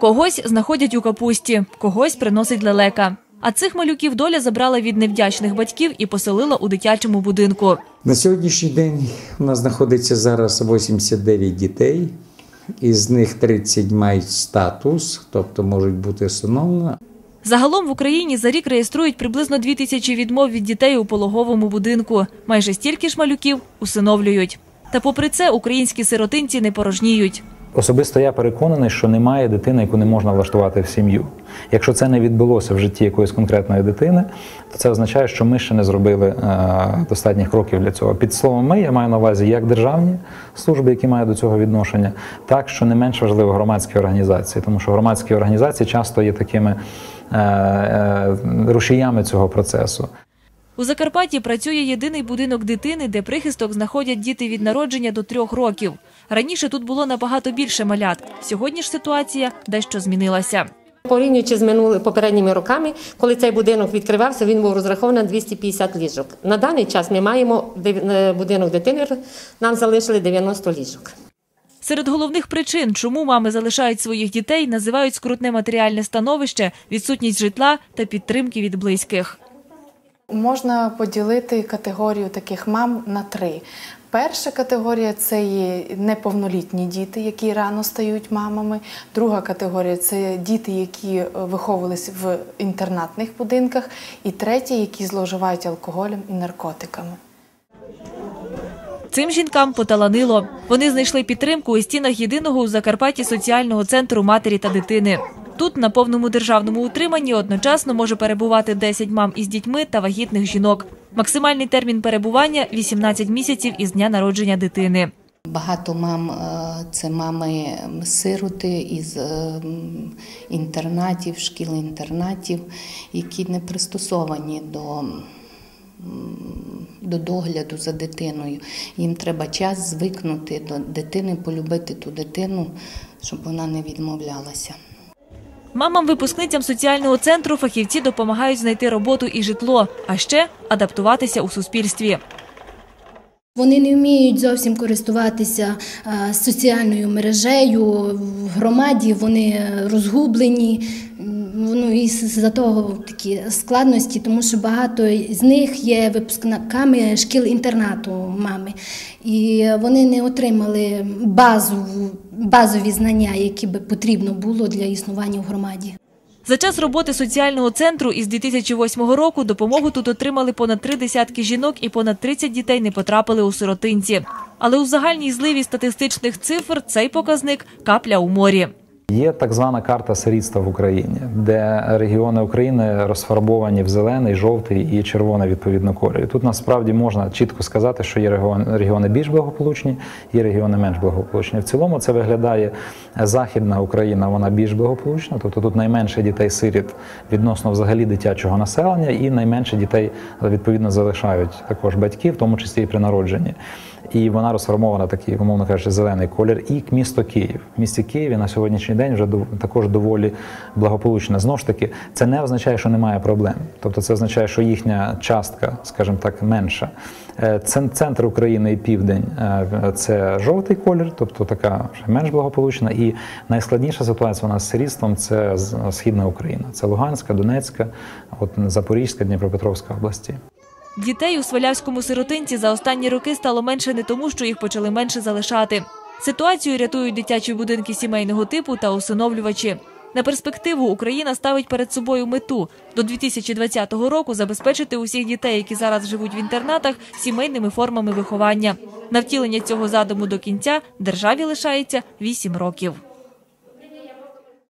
Когось знаходять у капусті, когось приносить лелека. А цих малюків доля забрала від невдячних батьків і поселила у дитячому будинку. На сьогоднішній день у нас знаходиться зараз 89 дітей, із них 30 мають статус, тобто можуть бути усиновлені. Загалом в Україні за рік реєструють приблизно дві тисячі відмов від дітей у пологовому будинку. Майже стільки ж малюків усиновлюють. Та попри це українські сиротинці не порожніють. Особисто я переконаний, що немає дитини, яку не можна влаштувати в сім'ю. Якщо це не відбулося в житті якоїсь конкретної дитини, то це означає, що ми ще не зробили е, достатніх кроків для цього. Під словом, ми я маю на увазі як державні служби, які мають до цього відношення, так що не менш важливо громадські організації, тому що громадські організації часто є такими е, е, рушіями цього процесу. У Закарпатті працює єдиний будинок дитини, де прихисток знаходять діти від народження до трьох років. Раніше тут було набагато більше малят. Сьогодні ж ситуація дещо змінилася. Порівнюючи з минулими попередніми роками, коли цей будинок відкривався, він був розрахований на 250 ліжок. На даний час ми маємо е, будинок дитини, нам залишили 90 ліжок. Серед головних причин, чому мами залишають своїх дітей, називають скрутне матеріальне становище, відсутність житла та підтримки від близьких. Можна поділити категорію таких мам на три. Перша категорія це є неповнолітні діти, які рано стають мамами. Друга категорія це діти, які е, виховувалися в інтернатних будинках. І третя, які зловживають алкоголем і наркотиками. Цим жінкам поталанило. Вони знайшли підтримку у стінах єдиного у Закарпатті соціального центру матері та дитини. Тут на повному державному утриманні одночасно може перебувати 10 мам із дітьми та вагітних жінок. Максимальний термін перебування 18 місяців із дня народження дитини. Багато мам е, це мами сироти із е, інтернатів, шкіл-інтернатів, які не пристосовані до, до догляду за дитиною. Їм треба час звикнути до дитини, полюбити ту дитину, щоб вона не відмовлялася. Мамам-випускницям соціального центру фахівці допомагають знайти роботу і житло, а ще адаптуватися у суспільстві. Вони не вміють зовсім користуватися е, соціальною мережею в громаді, вони розгублені. Ну і за того такі складності, тому що багато з них є випускниками шкіл інтернату мами, і вони не отримали базову, базові знання, які би потрібно було для існування в громаді. За час роботи соціального центру із 2008 року допомогу тут отримали понад три десятки жінок і понад 30 дітей не потрапили у сиротинці. Але у загальній зливі статистичних цифр цей показник капля у морі. Є так звана карта сирітства в Україні, де регіони України розфарбовані в зелений, жовтий і червоний відповідно кольорі. Тут насправді можна чітко сказати, що є регіон- регіони більш благополучні, є регіони менш благополучні. В цілому це виглядає західна Україна, вона більш благополучна, тобто тут найменше дітей сиріт відносно взагалі дитячого населення, і найменше дітей відповідно залишають також батьки, в тому числі і при народженні. І вона розформована такий, умовно кажучи, зелений колір. І місто Київ. В місті Києві на сьогоднішній день вже також доволі благополучне. Знову ж таки, це не означає, що немає проблем. Тобто, це означає, що їхня частка, скажімо так, менша. Е, Центр України і південь е, це жовтий колір, тобто така вже менш благополучна. І найскладніша ситуація у нас з сирітством це східна Україна. Це Луганська, Донецька, от Запорізька, Дніпропетровська області. Дітей у Свалявському сиротинці за останні роки стало менше не тому, що їх почали менше залишати. Ситуацію рятують дитячі будинки сімейного типу та усиновлювачі. На перспективу Україна ставить перед собою мету до 2020 року забезпечити усіх дітей, які зараз живуть в інтернатах, сімейними формами виховання. На втілення цього задуму до кінця державі лишається 8 років.